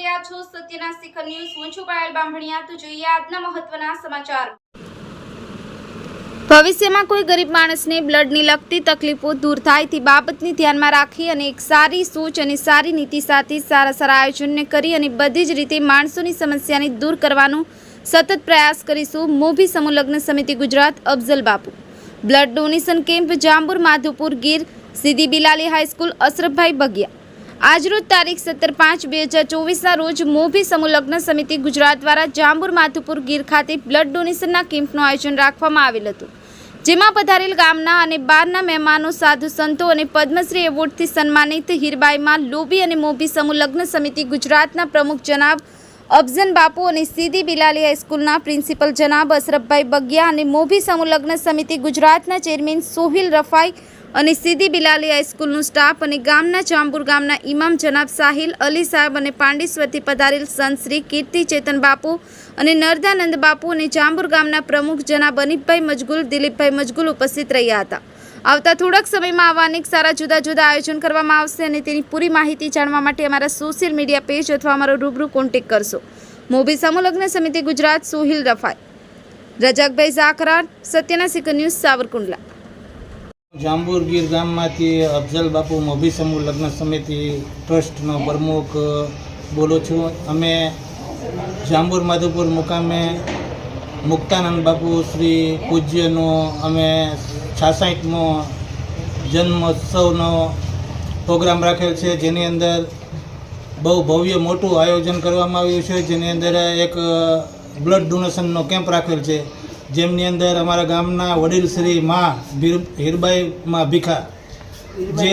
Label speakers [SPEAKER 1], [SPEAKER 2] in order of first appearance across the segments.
[SPEAKER 1] છો સત્યના શિખર ન્યૂઝ, હું છું પાયલ બામણિયા. તો જોઈએ આજના મહત્વના સમાચાર. ભવિષ્યમાં કોઈ ગરીબ માણસને બ્લડની લગતી તકલીફો દૂર થાય તે બાબતને ધ્યાનમાં રાખી અને એક સારી સોચ અને સારી નીતિ સાથે સારા સારા આયોજનને કરી અને બધી જ રીતે માણસોની સમસ્યાને દૂર કરવાનો સતત પ્રયાસ કરીશું મોભી સમૂહલગ્ન સમિતિ Gujarat, Afzal Bapu. Blood donation camp Jambur Madhupur Gir, Siddi Bilali high school, Ashrafbhai બગિયા. આજરોજ તારીખ સત્તર પાંચ બે હજાર ચોવીસના રોજ મોભી સમૂહલગ્ન સમિતિ ગુજરાત દ્વારા જાંબુર માથુપુર ગીર ખાતે બ્લડ ડોનેશનના કેમ્પનું આયોજન રાખવામાં આવેલ હતું. જેમાં પધારેલ ગામના અને બારના મહેમાનો, સાધુ સંતો અને પદ્મશ્રી એવોર્ડથી સન્માનિત હીરબાઈમાં લોબી અને મોભી સમૂહલગ્ન સમિતિ ગુજરાતના પ્રમુખ જનાબ અફઝન બાપુ અને સીધી બિલાલી હાઈસ્કૂલના પ્રિન્સિપલ જનાબ અશરફભાઈ બગિયા અને મોભી સમૂહલગ્ન સમિતિ ગુજરાતના ચેરમેન સોહિલ રફાઈ અને સીધી બિલાલી હાઈસ્કૂલનું સ્ટાફ અને ગામના જાંબુર ગામના ઇમામ જનાબ સાહિલ અલી સાહેબ અને પાંડેશ્વરથી પધારેલ સંત શ્રી કીર્તિ ચેતન બાપુ અને નરદાનંદ બાપુ અને જાંબુર ગામના પ્રમુખ જનાબ અનિપભાઈ મજગુલ, દિલીપભાઈ મજગુલ ઉપસ્થિત રહ્યા હતા. આવતા થોડાક સમયમાં આવા અનેક સારા જુદા જુદા આયોજન કરવામાં આવશે અને તેની પૂરી માહિતી જાણવા માટે અમારા સોશિયલ મીડિયા પેજ અથવા અમારો રૂબરૂ કોન્ટેક કરશો. મોભી સમૂહલગ્ન સમિતિ ગુજરાત, સોહિલ રફાઈ. રજાકભાઈ ઝાકરાન સત્યના સિકર ન્યૂઝ સાવરકુંડલા.
[SPEAKER 2] જાંબુર ગીર ગામમાંથી અફઝલ બાપુ મોભી સમૂહ લગ્ન સમિતિ ટ્રસ્ટનો પ્રમુખ બોલું છું. અમે જાંબુર માધુપુર મુકામે મુક્તાનંદ બાપુ શ્રી પૂજ્યનો, અમે છાસઠમો જન્મોત્સવનો પ્રોગ્રામ રાખેલ છે. જેની અંદર બહુ ભવ્ય મોટું આયોજન કરવામાં આવ્યું છે. જેની અંદર એક બ્લડ ડોનેશનનો કેમ્પ રાખેલ છે. જેમની અંદર અમારા ગામના વડીલ શ્રી માં હીરબાઈ માં ભીખા, જે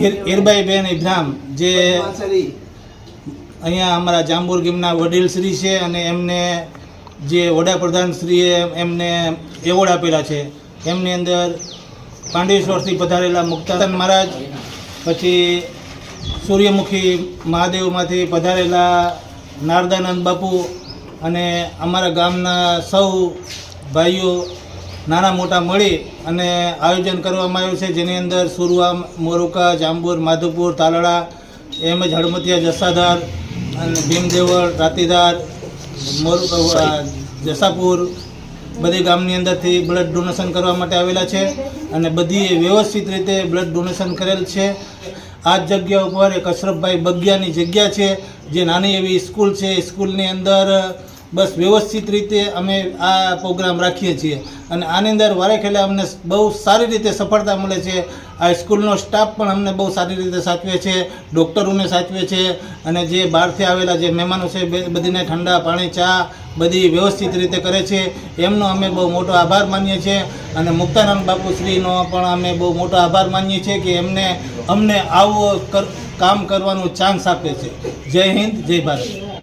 [SPEAKER 2] હીર- હીરબાઈ બેન ઇબ્રામ જે અહીંયા અમારા જાંબુર ગીમના વડીલ શ્રી છે અને એમને જે વડાપ્રધાન શ્રીએ એમને એવોર્ડ આપેલા છે. એમની અંદર પાંડેશ્વરથી પધારેલા મુક્તાન મહારાજ, પછી સૂર્યમુખી મહાદેવમાંથી પધારેલા નારદાનંદ બાપુ અને અમારા ગામના સૌ ભાઈઓ નાના મોટા મળી અને આયોજન કરવામાં આવ્યું છે. જેની અંદર સુરવા મોરુકા, જાંબુર માધુપુર તાલડા એમ જ હળમતિયા, જસાધાર અને ભીમદેવળ રાતીધાર મોરુ જસાપુર બધી ગામની અંદરથી બ્લડ ડોનેશન કરવા માટે આવેલા છે અને બધી વ્યવસ્થિત રીતે બ્લડ ડોનેશન કરેલ છે. આ જગ્યા ઉપર એક અશરફભાઈ બગિયાની જગ્યા છે, જે નાની એવી સ્કૂલ છે. સ્કૂલની અંદર બસ વ્યવસ્થિત રીતે અમે આ પ્રોગ્રામ રાખીએ છીએ. અને આની અંદર વારેખેલા અમને બહુ સારી રીતે સફળતા મળે છે. આ સ્કૂલનો સ્ટાફ પણ અમને બહુ સારી રીતે સાચવે છે, ડૉક્ટરોને સાચવે છે, અને જે બહારથી આવેલા જે મહેમાનો છે બધીને ઠંડા પાણી, ચા બધી વ્યવસ્થિત રીતે કરે છે. એમનો અમે બહુ મોટો આભાર માનીએ છીએ. અને મુક્તાનંદ બાપુશ્રીનો પણ અમે બહુ મોટો આભાર માનીએ છીએ કે એમને, અમને આવો કામ કરવાનું ચાન્સ આપે છે. જય હિન્દ, જય ભારત.